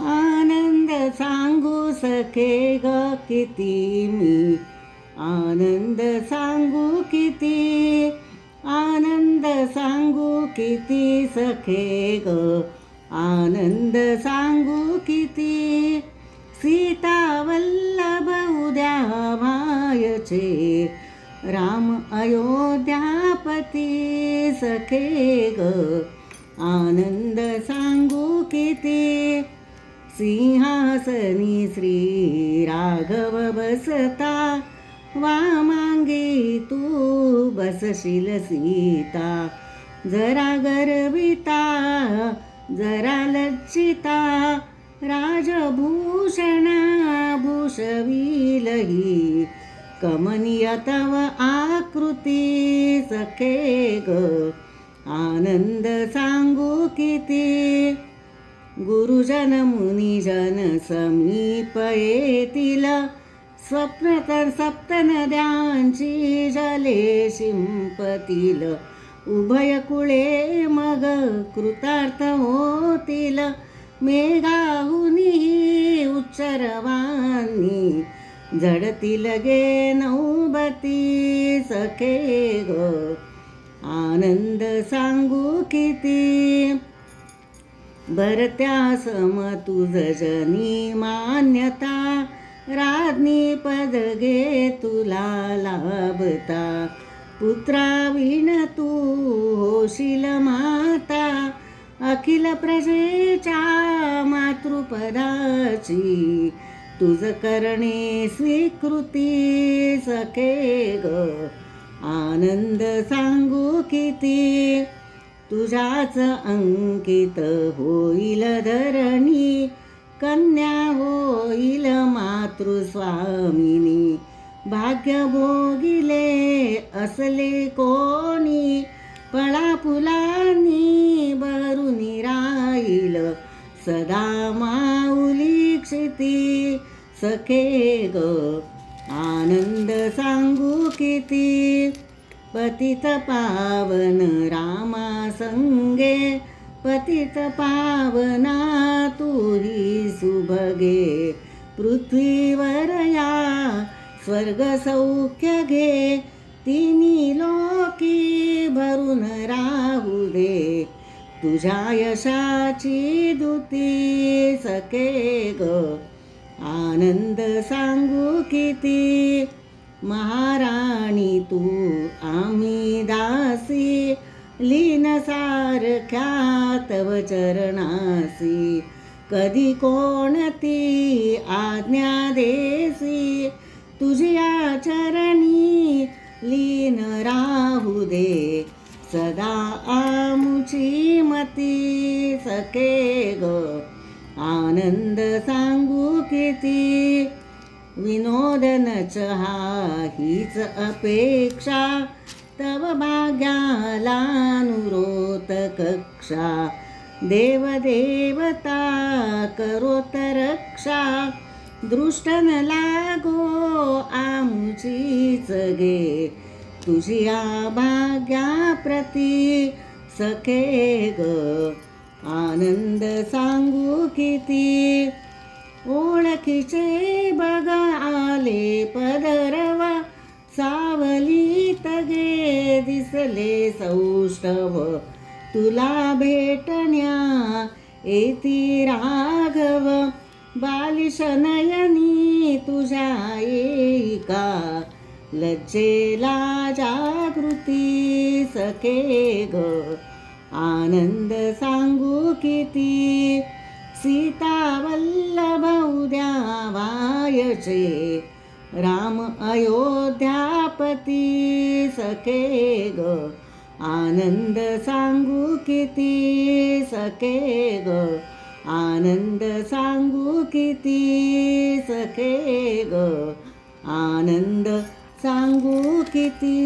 आनंद सांगू सखे ग किती मी. आनंद सांगू किती आनंद सांगू किती सखे ग. आनंद सांगू किती सीता वल्लभ उद्या मायचे. राम अयोध्यापती सखे ग. आनंद सांगू किती सिंहासनी श्री राघव बसता. वामांगी तू बसशील सीता. जरा गर्विता जरा लज्जिता. राजभूषणा भूषविलही. कमनीय तव आकृती सखे ग आनंद सांगू किती? गुरुजन मुनिजन समीप येतील स्वप्न तर सप्त नद्यांची जले शिंपतील. उभय कुळे मग कृतार्थ होतील. मेघाहुनी उच्चरवानी झडतील गे नौबती सखे ग. आनंद सांगू किती? भरत्या सम तुझ जनी मान्यता. राज्ञी पद घे तुला लाभता. पुत्रा विण तू होशील माता. अखिल प्रजेच्या मातृपदाची. तुझ करणे स्वीकृती सखे ग. आनंद सांगू किती? तुझ्याच अंकित होईल धरणी कन्या होईल मातृस्वामिनी. भाग्य भोगिले असले कोणी पळा फुलांनी भरुनी राहील. सदा माऊली क्षिती सखे ग आनंद सांगू किती? पतित पावन रामा संगे पतित पावना तुही सुभगे पृथ्वीवर या स्वर्ग सौख्य घे तिन्ही लोकी भरून राहू दे. तुझ्या यशाची दुती सके ग. आनंद सांगू किती महाराणी तू आम्ही दासी. लीन सारख्या तव चरणासी. कधी कोणती आज्ञा देसी? तुझ्या चरणी लीन राहू दे. सदा आमुची मती सखे ग. आनंद सांगू किती? विनोदन चहा हीच अपेक्षा. तव भाग्याला नुरोत कक्षा. देवदेवता करोत रक्षा. दृष्ट न लागो आमुचीच गे तुझिया भाग्याप्रती सखे ग. आनंद सांगू किती? ओळखीचे बघा आले पदरवा सावलीत तगे दिसले सौष्ठव. तुला भेटण्या येती राघव बालिश नयनी तुझ्या एका. लज्जेला जागृती सखे ग. आनंद सांगू किती? सीता वल्लभ उद्या वायचे. राम अयोध्यापती सखे ग. आनंद सांगू किती सखे ग. आनंद सांगू किती सखे ग. आनंद सांगू किती